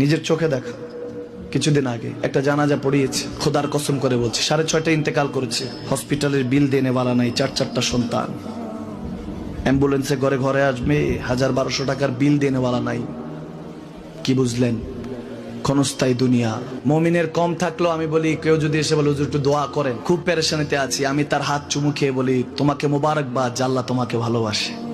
নিজের চোখে দেখা। কিছুদিন আগে একটা জানাজা পড়িয়েছে। খোদার কসম করে বলছে, সাড়ে ছয়টা ইন্তেকাল করেছে। হসপিটালের বিল দেনে বালা নাই, চার চারটা সন্তান। অ্যাম্বুলেন্সে ঘরে ঘরে আসবে, হাজার বারোশো টাকার বিল দেনেওয়ালা নাই। কি বুঝলেন? ক্ষণস্থায়ী দুনিয়া। মমিনের কম থাকলেও আমি বলি, কেউ যদি এসে বলে, হুজুর, একটু দোয়া করেন। খুব পেরেশানিতে আছি। আমি তার হাত চুমু খেয়ে বলি, তোমাকে মোবারকবাদ জাল্লা তোমাকে ভালোবাসে।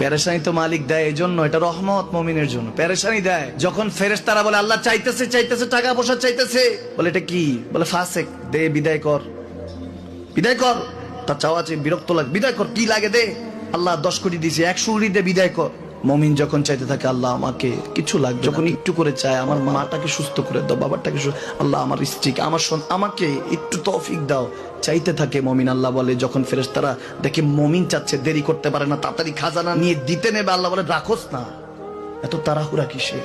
পেরেশানি তো মালিক দেয় এই জন্য এটা রহমত মমিনের জন্য। প্যারেশানি দেয়। যখন ফেরেস তারা বলে, আল্লাহ চাইতেছে চাইতেছে, টাকা পয়সা চাইতেছে। বলে, এটা কি? বলে, ফাসেক, দে, বিদায় কর। বিদায় কর? তার চাওয়া চেয়ে বিরক্ত লাগে। বিদায় কর, কি লাগে দে? আল্লাহ দশ কোটি দিয়েছে, একশো কোটি দে, বিদায় কর। মমিন যখন চাইতে থাকে আল্লাহ আমাকে কিছু লাগবে যখন একটু করে চায় আমার মাটাকে সুস্থ করে দাও বাবাটাকে আল্লাহ আমার স্ত্রীকে আমার আমাকে একটু তৌফিক দাও। চাইতে থাকে মমিন আল্লাহ বলে যখন ফেরেশতারা দেখে মমিন চাচ্ছে দেরি করতে পারে না তাড়াতাড়ি খাজানা নিয়ে দিতে নেবে আল্লাহ বলে রাখোস না। এত তাড়াহুড়া কিসে?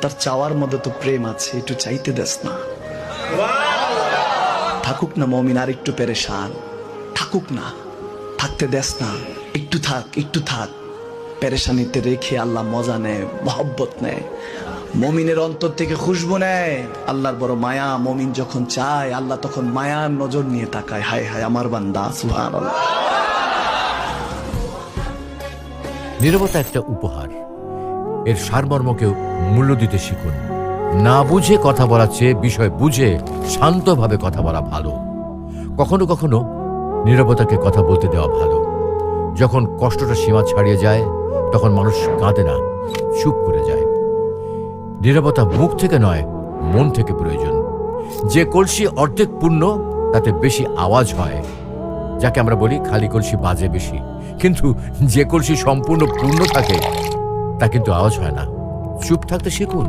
তার চাওয়ার মধ্যে তো প্রেম আছে একটু চাইতে দেস না। থাকুক না মমিন আর একটু পেরেশান। থাকুক না থাকতে দেস না। একটু থাক একটু থাক। পেরেশানিতে রেখে আল্লাহ মজা নেয়, মহব্বত নেয়। মমিনের অন্তর থেকে খুশবু নেয়। আল্লাহর বড় মায়া, মমিন যখন চায়, আল্লাহ তখন মায়ার নজর নিয়ে তাকায়। হায় হায়, আমার বান্দা সুহান নীরবতা একটা উপহার। এর সারমর্মকেও মূল্য দিতে শিখুন। না বুঝে কথা বলার চেয়ে বিষয় বুঝে শান্তভাবে কথা বলা ভালো। কখনো কখনো নীরবতাকে কথা বলতে দেওয়া ভালো। যখন কষ্টটা সীমা ছাড়িয়ে যায় তখন মানুষ কাঁদে না, চুপ করে যায়। নীরবতা মুখ থেকে নয়, মন থেকে প্রয়োজন। যে কলসি অর্ধেক পূর্ণ, তাতে বেশি আওয়াজ হয়, যাকে আমরা বলি খালি কলসি বাজে বেশি। কিন্তু যে কলসি সম্পূর্ণ পূর্ণ থাকে, তা কিন্তু আওয়াজ হয় না। চুপ থাকতে শিখুন।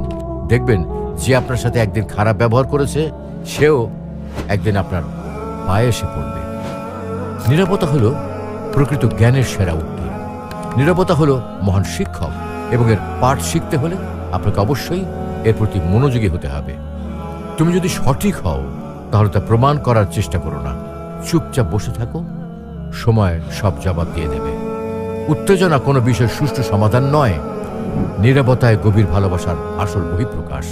দেখবেন যে আপনার সাথে একদিন খারাপ ব্যবহার করেছে, সেও একদিন আপনার পায়ে এসে পড়বে। নিরাপত্তা হলো প্রকৃত জ্ঞানের সেরা নিরাপত্তা হলো মহান শিক্ষক এবং এর পাঠ শিখতে হলে আপনাকে অবশ্যই এর প্রতি মনোযোগী হতে হবে। তুমি যদি সঠিক হও, তাহলে তা প্রমাণ করার চেষ্টা করো না। চুপচাপ বসে থাকো, সময় সব জবাব দিয়ে দেবে। উত্তেজনা কোনো বিষয় সুষ্ঠু সমাধান নয়। নিরাপত্তায় গভীর ভালোবাসার আসল বহিঃপ্রকাশ।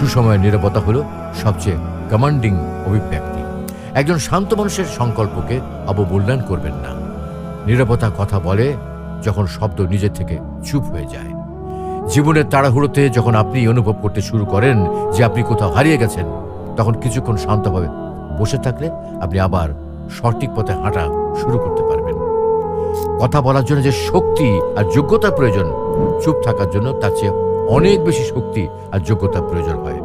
সুসময়ের নিরাপত্তা হলো সবচেয়ে কমান্ডিং অভিব্যক্তি। একজন শান্ত মানুষের সংকল্পকে অবমূল্যায়ন করবেন না। নিরাপত্তা কথা বলে যখন শব্দ নিজের থেকে চুপ হয়ে যায়। জীবনের তাড়াহুড়োতে যখন আপনি অনুভব করতে শুরু করেন যে আপনি কোথাও হারিয়ে গেছেন, তখন কিছুক্ষণ শান্তভাবে বসে থাকলে আপনি আবার সঠিক পথে হাঁটা শুরু করতে পারবেন। কথা বলার জন্য যে শক্তি আর যোগ্যতার প্রয়োজন, চুপ থাকার জন্য তার চেয়ে অনেক বেশি শক্তি আর যোগ্যতার প্রয়োজন হয়।